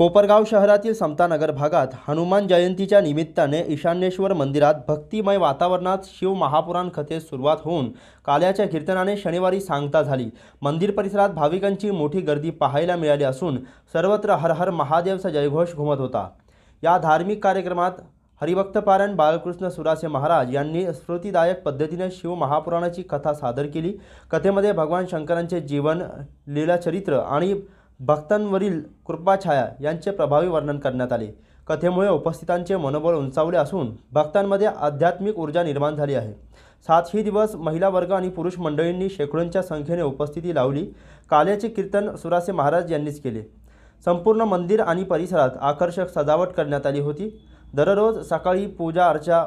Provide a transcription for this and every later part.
कोपरगाव शहरातील समतानगर भागात हनुमान जयंतीच्या निमित्ताने ईशान्येश्वर मंदिरात भक्तिमय वातावरणात शिव महापुराण कथेस सुरुवात होऊन काल्याच्या कीर्तनाने शनिवारी सांगता झाली. मंदिर परिसरात भाविकांची मोठी गर्दी पाहायला मिळाली असून सर्वत्र हर हर महादेवचा जयघोष घुमत होता. या धार्मिक कार्यक्रमात हरिभक्तपारायण बाळकृष्ण सुरासे महाराज यांनी स्फूर्तिदायक पद्धतीने शिव महापुराणाची कथा सादर केली. कथेमध्ये भगवान शंकरांचे जीवन लीलाचरित्र आणि भक्तांवरील कृपाछाया यांचे प्रभावी वर्णन करण्यात आले. कथेमुळे उपस्थितांचे मनोबल उंचावले असून भक्तांमध्ये आध्यात्मिक ऊर्जा निर्माण झाली आहे. सातही दिवस महिला वर्ग आणि पुरुष मंडळींनी शेकडोंच्या संख्येने उपस्थिती लावली. काल्याचे कीर्तन सुरासे महाराज यांनीच केले. संपूर्ण मंदिर आणि परिसरात आकर्षक सजावट करण्यात आली होती. दररोज सकाळी पूजा अर्चा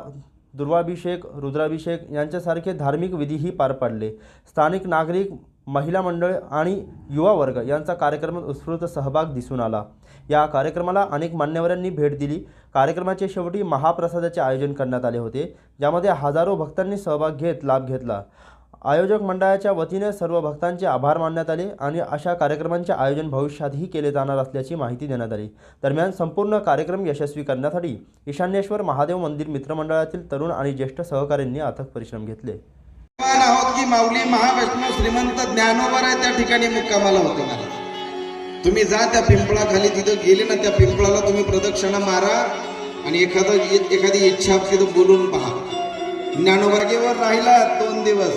दुर्वाभिषेक रुद्राभिषेक यांच्यासारखे धार्मिक विधीही पार पडले. स्थानिक नागरिक महिला मंडळ आणि युवा वर्ग यांचा कार्यक्रमात उत्स्फूर्त सहभाग दिसून आला. या कार्यक्रमाला अनेक मान्यवरांनी भेट दिली. कार्यक्रमाच्या शेवटी महाप्रसादाचे आयोजन करण्यात आले होते ज्यामध्ये हजारो भक्तांनी सहभाग घेत लाभ घेतला. आयोजक मंडळाच्या वतीने सर्व भक्तांचे आभार मानण्यात आले आणि अशा कार्यक्रमांचे आयोजन भविष्यातही केले जाणार असल्याची माहिती देण्यात आली. दरम्यान संपूर्ण कार्यक्रम यशस्वी करण्यासाठी ईशान्येश्वर महादेव मंदिर मित्रमंडळातील तरुण आणि ज्येष्ठ सहकाऱ्यांनी अथक परिश्रम घेतले. मान माऊली महावैष्णव श्रीमंत ज्ञानोबर आहे त्या ठिकाणी मुक्कामाला होते मला तुम्ही जा त्या पिंपळाखाली तिथं गेले ना त्या पिंपळाला तुम्ही प्रदक्षिणा मारा आणि एखादं एखादी इच्छा तिथं बोलून पहा. ज्ञानोबागेवर राहिला दोन दिवस.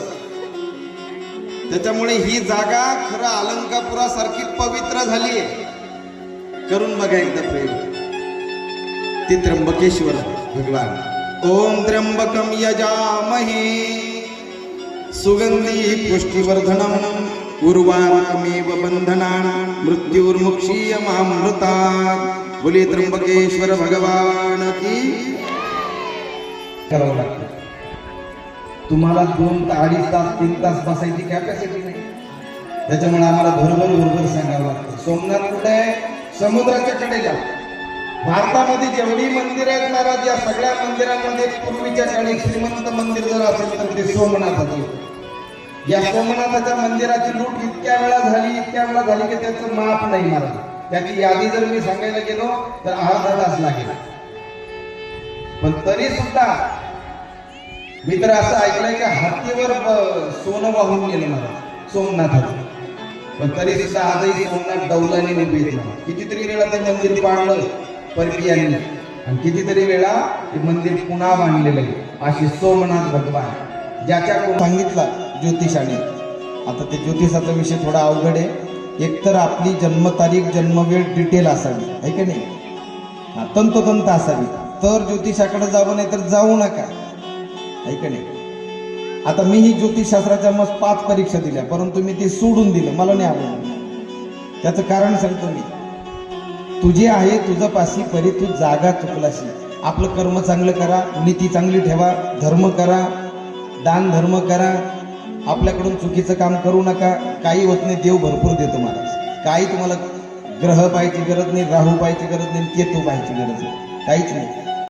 त्याच्यामुळे ही जागा खरं अलंकापुरासारखी पवित्र झाली आहे. करून बघा एकदा प्रेम. ते त्र्यंबकेश्वर भगवान. ओम त्र्यंबकम यजामहे. सुगंधी पुष्टिवर्धनम उर्वाकमेव बंधना मृत्युर्मुक्षीय मामृता बोले त्र्यंबकेश्वर भगवान की करावं लागतं. तुम्हाला दोन ते अडीच तास तीन तास बसायची कॅपॅसिटी नाही. त्याच्यामुळे आम्हाला भरभर भरभर सांगावं लागतं. सोमनाथ कुठे आहे? समुद्राच्या कडेला. भारतामध्ये जेवढी मंदिरं आहेत महाराज या सगळ्या मंदिरांमध्ये पूर्वीच्या काळी श्रीमंत मंदिर जर असेल तर ते सोमनाथाचे. या सोमनाथाच्या मंदिराची लूट इतक्या वेळा झाली इतक्या वेळा झाली की त्याचं माप नाही महाराज त्याची यादी जर मी सांगायला गेलो तर अर्धा तास लागेल. पण तरी सुद्धा मी तर असं ऐकलंय की हत्तीवर सोनं वाहून गेलं मला सोमनाथाचं. पण तरी सुद्धा आजही सोमनाथ डौलाने उभे कितीतरी वेळा ते मंदिर पाडलं. परकीयांनी आणि कितीतरी वेळा ते मंदिर पुन्हा बांधलेलं आहे. अशी सोमनाथ भगवान ज्याच्या सांगितला ज्योतिषाने. आता ते ज्योतिषाचा विषय थोडा अवघड आहे. एकतर आपली जन्मतारीख जन्मवेळ डिटेल असावी. आहे की नाही? तंतोतंत असावी. तर ज्योतिषाकडे जावं नाही तर जाऊ नका. ऐका नाही? आता मी ही ज्योतिषशास्त्राच्या मग पाच परीक्षा दिल्या परंतु मी ते सोडून दिलं. मला नाही आवडलं. त्याचं कारण सांगतो मी. तुझे आहे तुझं पाशी परी तू जागा चुकलाशी. आपलं कर्म चांगलं करा नीती चांगली ठेवा धर्म करा दान धर्म करा. आपल्याकडून चुकीचं काम करू नका. काही होत नाही देव भरपूर देतो महाराज. काही तुम्हाला ग्रह पाहायची गरज नाही राहू पाहायची गरज नाही केतू पाहायची गरज नाही. काहीच नाही.